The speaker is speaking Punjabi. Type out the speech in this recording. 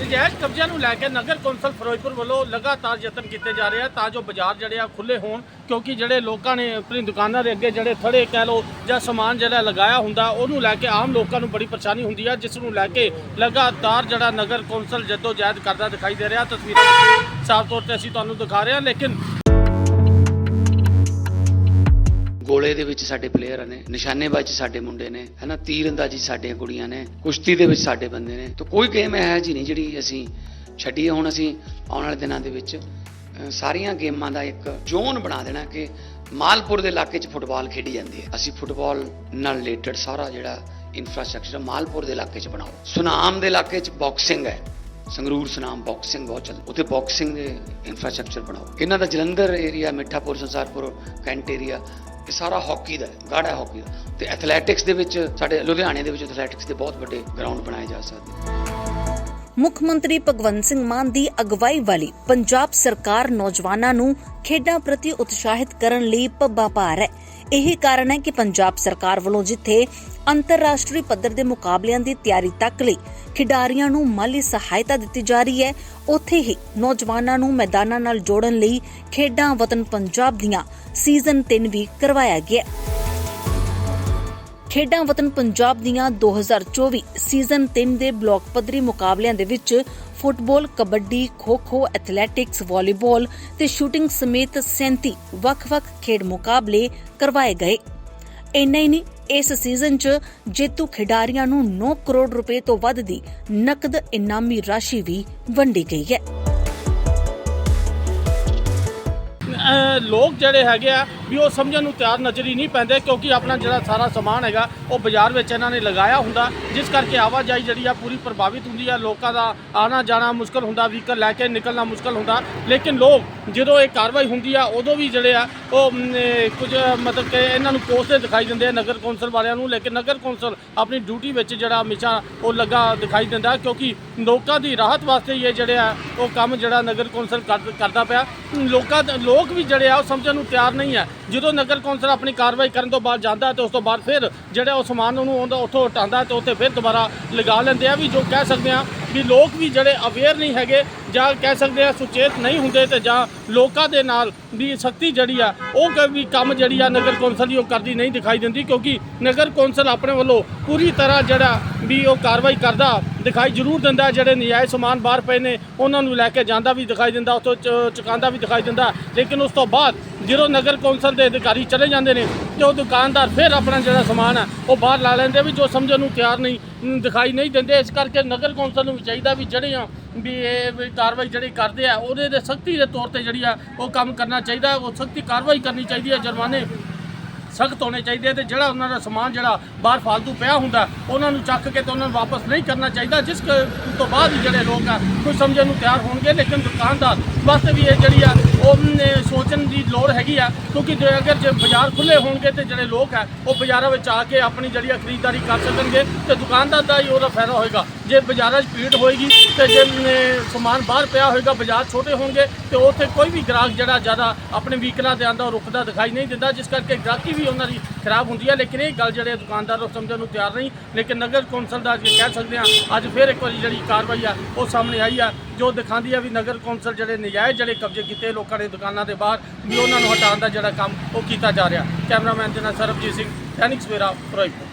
ਨਜਾਇਜ਼ ਕਬਜ਼ਿਆਂ ਨੂੰ ਲੈ ਕੇ ਨਗਰ ਕੌਂਸਲ ਫਿਰੋਜ਼ਪੁਰ ਵੱਲੋਂ ਲਗਾਤਾਰ ਯਤਨ ਕੀਤੇ ਜਾ ਰਹੇ ਆ ਤਾਂ ਜੋ ਬਾਜ਼ਾਰ ਜਿਹੜੇ ਆ ਖੁੱਲੇ ਹੋਣ, ਕਿਉਂਕਿ ਜਿਹੜੇ ਲੋਕਾਂ ਨੇ ਆਪਣੀ ਦੁਕਾਨਾਂ ਦੇ ਅੱਗੇ ਜਿਹੜੇ ਥੜੇ ਕਹਿ ਲੋ ਜਾਂ ਸਮਾਨ ਜਿਹੜਾ ਲਗਾਇਆ ਹੁੰਦਾ, ਉਹਨੂੰ ਲੈ ਕੇ ਆਮ ਲੋਕਾਂ ਨੂੰ ਬੜੀ ਪਰੇਸ਼ਾਨੀ ਹੁੰਦੀ ਆ, ਜਿਸ ਨੂੰ ਲੈ ਕੇ ਲਗਾਤਾਰ ਜਿਹੜਾ ਨਗਰ ਕੌਂਸਲ ਜੱਦੋ ਜਹਿਦ ਕਰਦਾ ਦਿਖਾਈ ਦੇ ਰਿਹਾ। ਤਸਵੀਰਾਂ ਸਾਫ਼ ਤੌਰ ਤੇ ਅਸੀਂ ਤੁਹਾਨੂੰ ਦਿਖਾ ਰਹੇ ਹਾਂ, ਲੇਕਿਨ ਗੋਲੇ ਦੇ ਵਿੱਚ ਸਾਡੇ ਪਲੇਅਰ ਨੇ, ਨਿਸ਼ਾਨੇਬਾਜ਼ੀ 'ਚ ਸਾਡੇ ਮੁੰਡੇ ਨੇ, ਹਨਾ, ਤੀਰਅੰਦਾਜ਼ੀ 'ਚ ਸਾਡੀਆਂ ਕੁੜੀਆਂ ਨੇ, ਕੁਸ਼ਤੀ ਦੇ ਵਿੱਚ ਸਾਡੇ ਬੰਦੇ ਨੇ। ਤਾਂ ਕੋਈ ਗੇਮ ਹੈ ਜੀ ਨਹੀਂ ਜਿਹੜੀ ਅਸੀਂ ਛੱਡੀ ਹੁਣ ਅਸੀਂ ਆਉਣ ਵਾਲੇ ਦਿਨਾਂ ਦੇ ਵਿੱਚ ਸਾਰੀਆਂ ਗੇਮਾਂ ਦਾ ਇੱਕ ਜ਼ੋਨ ਬਣਾ ਦੇਣਾ ਕਿ ਮਾਲਪੁਰ ਦੇ ਇਲਾਕੇ 'ਚ ਫੁੱਟਬਾਲ ਖੇਡੀ ਜਾਂਦੀ ਹੈ। ਅਸੀਂ ਫੁੱਟਬਾਲ ਨਾਲ ਰਿਲੇਟਡ ਸਾਰਾ ਜਿਹੜਾ ਇਨਫਰਾਸਟ੍ਰਕਚਰ ਮਾਲਪੁਰ ਦੇ ਇਲਾਕੇ 'ਚ ਬਣਾਓ। ਸੁਨਾਮ ਦੇ ਇਲਾਕੇ 'ਚ ਬਾਕਸਿੰਗ ਹੈ। ਸੰਗਰੂਰ, ਸੁਨਾਮ ਬਾਕਸਿੰਗ ਬਹੁਤ ਚੱਲ, ਉੱਥੇ ਬਾਕਸਿੰਗ ਦੇ ਇਨਫਰਾਸਟ੍ਰਕਚਰ ਬਣਾਓ। ਇਹਨਾਂ ਦਾ Jalandhar area Mithapur, Sansarpur, cantt area ਇਹ ਸਾਰਾ ਹਾਕੀ ਦਾ ਹੈ, ਹਾਕੀ ਦਾ। ਤੇ ਐਥਲੈਟਿਕਸ ਦੇ ਵਿੱਚ ਸਾਡੇ ਲੁਧਿਆਣੇ ਦੇ ਵਿੱਚ ਐਥਲੈਟਿਕਸ ਦੇ ਬਹੁਤ ਵੱਡੇ ਗਰਾਊਂਡ ਬਣਾਏ ਜਾ ਸਕਦੇ ਮੁੱਖ ਮੰਤਰੀ ਭਗਵੰਤ ਸਿੰਘ ਮਾਨ ਦੀ ਅਗਵਾਈ ਵਾਲੀ ਪੰਜਾਬ ਸਰਕਾਰ ਨੌਜਵਾਨਾਂ ਨੂੰ ਖੇਡਾਂ ਪ੍ਰਤੀ ਉਤਸ਼ਾਹਿਤ ਕਰਨ ਲਈ ਪੱਬਾ ਭਾਰ ਹੈ। ਇਹ ਕਾਰਨ ਹੈ ਕਿ ਪੰਜਾਬ ਸਰਕਾਰ ਵੱਲੋਂ ਜਿੱਥੇ ਅੰਤਰਰਾਸ਼ਟਰੀ ਪੱਧਰ ਦੇ ਮੁਕਾਬਲਿਆਂ ਦੀ ਤਿਆਰੀ ਤੱਕ ਲਈ ਖਿਡਾਰੀਆਂ ਨੂੰ ਮਾਲੀ ਸਹਾਇਤਾ ਦਿੱਤੀ ਜਾ ਰਹੀ ਹੈ, ਉੱਥੇ ਹੀ ਨੌਜਵਾਨਾਂ ਨੂੰ ਮੈਦਾਨਾਂ ਨਾਲ ਜੋੜਨ ਲਈ ਖੇਡਾਂ ਵਤਨ ਪੰਜਾਬ ਦੀਆਂ ਸੀਜ਼ਨ 3 ਵੀ ਕਰਵਾਇਆ ਗਿਆ ਹੈ। ਖੇਡਾਂ ਵਤਨ ਪੰਜਾਬ ਦੀਆਂ 2024 ਸੀਜ਼ਨ 3 ਦੇ ਬਲਾਕ ਪੱਧਰੀ ਮੁਕਾਬਲਿਆਂ ਦੇ ਵਿੱਚ football, kabaddi, kho-kho, athletics, volleyball ਤੇ ਸ਼ੂਟਿੰਗ ਸਮੇਤ 37 ਵੱਖ-ਵੱਖ ਖੇਡ ਮੁਕਾਬਲੇ ਕਰਵਾਏ ਗਏ। ਇੰਨਾ ਹੀ ਨਹੀਂ ਇਸ ਸੀਜ਼ਨ 'ਚ ਜੇਤੂ ਖਿਡਾਰੀਆਂ ਨੂੰ 9 ਕਰੋੜ ਰੁਪਏ ਤੋਂ ਵੱਧ ਦੀ ਨਕਦ ਇਨਾਮੀ ਰਾਸ਼ੀ ਵੀ ਵੰਡੀ ਗਈ ਹੈ। ਲੋਕ ਜਿਹੜੇ ਹੈਗੇ ਆ ਵੀ ਉਹ ਸਮਝਣ ਨੂੰ ਤਿਆਰ ਨਜ਼ਰ ਹੀ ਨਹੀਂ ਪੈਂਦੇ ਕਿਉਂਕਿ ਆਪਣਾ ਜਿਹੜਾ ਸਾਰਾ ਸਮਾਨ ਹੈਗਾ, ਉਹ ਬਾਜ਼ਾਰ ਵਿੱਚ ਇਹਨਾਂ ਨੇ ਲਗਾਇਆ ਹੁੰਦਾ। ਜਿਸ ਕਰਕੇ ਆਵਾਜਾਈ ਜਿਹੜੀ ਆ ਪੂਰੀ ਪ੍ਰਭਾਵਿਤ ਹੁੰਦੀ ਆ। ਲੋਕਾਂ ਦਾ ਆਣਾ ਜਾਣਾ ਮੁਸ਼ਕਲ ਹੁੰਦਾ, ਵਹੀਕਲ ਲੈ ਕੇ ਨਿਕਲਣਾ ਮੁਸ਼ਕਲ ਹੁੰਦਾ। ਲੇਕਿਨ ਲੋਕ ਜਦੋਂ ਇਹ ਕਾਰਵਾਈ ਹੁੰਦੀ ਆ, ਉਦੋਂ ਵੀ ਜਿਹੜੇ ਆ, ਉਹ ਕੁਝ, ਮਤਲਬ ਕਿ ਇਹਨਾਂ ਨੂੰ ਕੋਸਦੇ ਦਿਖਾਈ ਦਿੰਦੇ ਆ ਨਗਰ ਕੌਂਸਲ ਵਾਲਿਆਂ ਨੂੰ। ਲੇਕਿਨ ਨਗਰ ਕੌਂਸਲ ਆਪਣੀ ਡਿਊਟੀ ਵਿੱਚ ਜਿਹੜਾ ਹਮੇਸ਼ਾ ਉਹ ਲੱਗਾ ਦਿਖਾਈ ਦਿੰਦਾ, ਕਿਉਂਕਿ ਲੋਕਾਂ ਦੀ ਰਾਹਤ ਵਾਸਤੇ ਹੀ ਇਹ ਜਿਹੜੇ ਆ, ਉਹ ਕੰਮ ਜਿਹੜਾ ਨਗਰ ਕੌਂਸਲ ਕਰ- ਕਰਦਾ ਪਿਆ। ਲੋਕਾਂ, ਲੋਕ ਵੀ ਜਿਹੜੇ ਆ, ਉਹ ਸਮਝਣ ਨੂੰ ਤਿਆਰ ਨਹੀਂ ਹੈ ਜਦੋਂ ਨਗਰ ਕੌਂਸਲ ਆਪਣੀ ਕਾਰਵਾਈ ਕਰਨ ਤੋਂ ਬਾਅਦ ਜਾਂਦਾ ਤੇ ਉਸ ਤੋਂ ਬਾਅਦ ਫਿਰ ਜਿਹੜਾ ਉਹ ਸਮਾਨ ਉਹਨੂੰ ਉਹਦਾ ਉੱਥੋਂ ਹਟਾਉਂਦਾ ਤੇ ਉੱਥੇ ਫਿਰ ਦੁਬਾਰਾ ਲਗਾ ਲੈਂਦੇ ਆ ਵੀ ਜੋ ਕਹਿ ਸਕਦੇ ਆ ਵੀ ਲੋਕ ਵੀ ਜਿਹੜੇ ਅਵੇਅਰ ਨਹੀਂ ਹੈਗੇ ਜਾਂ ਕਹਿ ਸਕਦੇ ਆ ਸੁਚੇਤ ਨਹੀਂ ਹੁੰਦੇ ਤੇ ਜਾਂ ਲੋਕਾਂ ਦੇ ਨਾਲ ਵੀ ਸਖਤੀ ਜਿਹੜੀ ਆ, ਉਹ ਕ- ਵੀ ਕੰਮ ਜਿਹੜੀ ਆ ਨਗਰ ਕੌਂਸਲ ਦੀ ਉਹ ਕਰਦੀ ਨਹੀਂ ਦਿਖਾਈ ਦਿੰਦੀ ਕਿਉਂਕਿ ਨਗਰ ਕੌਂਸਲ ਆਪਣੇ ਵੱਲੋਂ ਪੂਰੀ ਤਰ੍ਹਾਂ ਜਿਹੜਾ ਵੀ ਉਹ ਕਾਰਵਾਈ ਕਰਦਾ, ਦਿਖਾਈ ਜ਼ਰੂਰ ਦਿੰਦਾ, ਜਿਹੜੇ ਨਜਾਇਜ਼ ਸਮਾਨ ਬਾਹਰ ਪਏ ਨੇ, ਉਹਨਾਂ ਨੂੰ ਲੈ ਕੇ ਜਾਂਦਾ ਵੀ ਦਿਖਾਈ ਦਿੰਦਾ, ਉੱਥੋਂ ਚ- ਚੁਕਾਉਂਦਾ ਵੀ ਦਿਖਾਈ ਦਿੰਦਾ। ਲੇਕਿਨ ਉਸ ਤੋਂ ਬਾਅਦ ਜਦੋਂ ਨਗਰ ਕੌਂਸਲ ਦੇ ਅਧਿਕਾਰੀ ਚਲੇ ਜਾਂਦੇ ਨੇ ਤੇ ਉਹ ਦੁਕਾਨਦਾਰ ਫਿਰ ਆਪਣਾ ਜਿਹੜਾ ਸਮਾਨ ਹੈ ਉਹ ਬਾਹਰ ਲਾ ਲੈਂਦੇ ਵੀ ਜੋ ਸਮਝਣ ਨੂੰ ਤਿਆਰ ਨਹੀਂ, ਦਿਖਾਈ ਨਹੀਂ ਦਿੰਦੇ। ਇਸ ਕਰਕੇ ਨਗਰ ਕੌਂਸਲ ਨੂੰ ਵੀ ਚਾਹੀਦਾ ਵੀ ਜਿਹੜੇ ਆ ਵੀ ਇਹ ਵੀ ਕਾਰਵਾਈ ਜਿਹੜੀ ਕਰਦੇ ਆ, ਉਹਦੇ ਦੇ ਸਖਤੀ ਦੇ ਤੌਰ ਤੇ ਜਿਹੜੀ ਆ, ਉਹ ਕੰਮ ਕਰਨਾ ਚਾਹੀਦਾ, ਉਹ ਸਖਤੀ ਕਾਰਵਾਈ ਕਰਨੀ ਚਾਹੀਦੀ ਹੈ ਜੁਰਮਾਨੇ ਸਖਤ ਹੋਣੇ ਚਾਹੀਦੇ ਆ, ਤੇ ਜਿਹੜਾ ਉਹਨਾਂ ਦਾ ਸਮਾਨ ਜਿਹੜਾ ਬਾਹਰ ਫालतू ਪਿਆ ਹੁੰਦਾ, ਉਹਨਾਂ ਨੂੰ ਚੱਕ ਕੇ ਤੇ ਉਹਨਾਂ ਨੂੰ ਵਾਪਸ ਨਹੀਂ ਕਰਨਾ ਚਾਹੀਦਾ, ਜਿਸ ਕ- ਤੋਂ ਬਾਅਦ ਹੀ ਜਿਹੜੇ ਲੋਕ ਆ, ਕੁਝ ਸਮਝਣ ਨੂੰ ਤਿਆਰ ਹੋਣਗੇ, ਲੇਕਿਨ ਦੁਕਾਨਦਾਰ ਵਾਸਤੇ ਵੀ ਇਹ ਜਿਹੜੀ ਆ ਉਹ ਸੋਚਣ ਦੀ ਲੋੜ ਹੈਗੀ ਆ, ਕਿਉਂਕਿ ਜੇ ਅਗਰ ਜੇ ਬਾਜ਼ਾਰ ਖੁੱਲੇ ਹੋਣਗੇ ਤੇ ਜਿਹੜੇ ਲੋਕ ਆ, ਉਹ ਬਾਜ਼ਾਰਾਂ ਵਿੱਚ ਆ ਕੇ ਆਪਣੀ ਜਿਹੜੀ ਆ ਖਰੀਦਦਾਰੀ ਕਰ ਸਕਣਗੇ ਤੇ ਦੁਕਾਨਦਾਰ ਦਾ ਹੀ ਉਹਦਾ ਫਾਇਦਾ ਹੋਏਗਾ। ਜੇ ਬਾਜ਼ਾਰਾਂ 'ਚ ਭੀੜ ਹੋਏਗੀ ਤੇ ਜੇ ਸਮਾਨ ਬਾਹਰ ਪਿਆ ਹੋਏਗਾ, ਬਾਜ਼ਾਰ ਛੋਟੇ ਹੋਣਗੇ ਤੇ ਉੱਥੇ ਕੋਈ ਵੀ ਗ੍ਰਾਹਕ ਜਿਹੜਾ ਜ਼ਿਆਦਾ ਆਪਣੇ ਵਹੀਕਲਾਂ ਤੇ ਆਂਦਾ ਉਹ ਰੁਕਦਾ ਦਿਖਾਈ ਨਹੀਂ ਦਿੰਦਾ, ਜਿਸ ਕਰਕੇ ਗ੍ਰਾਹਕੀ ਵੀ ਉਹਨਾਂ ਦੀ ਖਰਾਬ ਹੁੰਦੀ ਹੈ ਲੇਕਿਨ ਇਹ ਗੱਲ ਜਿਹੜੇ ਦੁਕਾਨਦਾਰ ਉਹ ਸਮਝਣ ਨੂੰ ਤਿਆਰ ਨਹੀਂ, ਲੇਕਿਨ ਨਗਰ ਕੌਂਸਲ ਦਾ ਅੱਜ ਕਹਿ ਸਕਦੇ ਹਾਂ, ਅੱਜ ਫਿਰ ਇੱਕ ਵਾਰੀ ਜਿਹੜੀ ਕਾਰਵਾਈ ਆ, ਉਹ ਸਾਹਮਣੇ ਆਈ ਆ। ਜੋ ਦਿਖਾਉਂਦੀ ਆ ਵੀ ਨਗਰ ਕੌਂਸਲ ਜਿਹੜੇ ਨਜਾਇਜ਼ ਜਿਹੜੇ ਕਬਜ਼ੇ ਕੀਤੇ ਲੋਕਾਂ ਨੇ ਦੁਕਾਨਾਂ ਦੇ ਬਾਹਰ, ਵੀ ਉਹਨਾਂ ਨੂੰ ਹਟਾਉਣ ਦਾ ਜਿਹੜਾ ਕੰਮ ਉਹ ਕੀਤਾ ਜਾ ਰਿਹਾ। ਕੈਮਰਾਮੈਨ ਦੇ ਸਰਬਜੀਤ ਸਿੰਘ, ਦੈਨਿਕ ਸਵੇਰਾ ਫਿਰੋਜ਼ਪੁਰ।